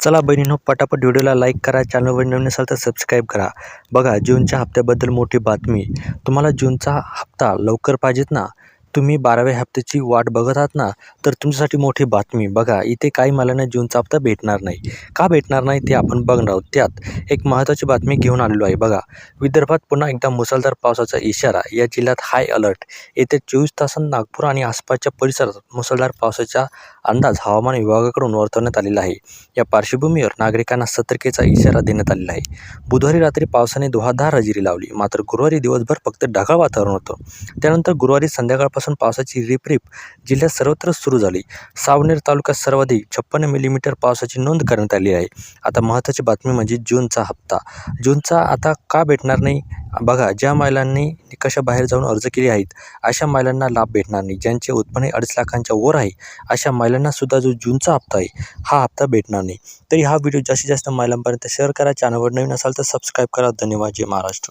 चला बहिणीनो पटापट व्हिडिओला लाईक करा चॅनलवर नवीन असाल तर सबस्क्राईब करा. बघा जूनच्या हप्त्याबद्दल मोठी बातमी. तुम्हाला जूनचा हप्ता लवकर पाहिजेत ना? तुम्ही बाराव्या हप्त्याची वाट बघत आहात ना तर तुमच्यासाठी मोठी बातमी. बघा इथे काही मला जूनचा हप्ता भेटणार नाही. का भेटणार नाही ते आपण बघणार आहोत. त्यात एक महत्त्वाची बातमी घेऊन आलेलो आहे. बघा विदर्भात पुन्हा एकदा मुसळधार पावसाचा इशारा. या जिल्ह्यात हाय अलर्ट. येत्या चोवीस तासांत नागपूर आणि आसपासच्या परिसरात मुसळधार पावसाचा अंदाज हवामान विभागाकडून वर्तवण्यात आलेला आहे. या पार्श्वभूमीवर नागरिकांना सतर्कतेचा इशारा देण्यात आलेला आहे. बुधवारी रात्री पावसाने धुवाधार हजेरी लावली. मात्र गुरुवारी दिवसभर फक्त ढगाळ वातावरण होतं. त्यानंतर गुरुवारी संध्याकाळपासून पावसाची रिपरिप जिल्ह्यात सर्वत्र सुरू झाली. सावनेर तालुक्यात सर्वाधिक छप्पन्न मिलीमीटर पावसाची नोंद करण्यात आली आहे. आता महत्त्वाची बातमी म्हणजे जूनचा हप्ता. जूनचा आता का भेटणार नाही? बघा ज्या महिलांनी निकषाबाहेर जाऊन अर्ज केले आहेत अशा महिलांना लाभ भेटणार नाही. ज्यांचे उत्पन्न अडीच लाखांच्या वर आहे अशा महिलांनासुद्धा जो जूनचा हप्ता आहे हा हप्ता भेटणार नाही. तरी हा व्हिडिओ जास्तीत जास्त महिलांपर्यंत शेअर करा. चॅनलवर नवीन असाल तर सबस्क्राईब करा. धन्यवाद. जय महाराष्ट्र.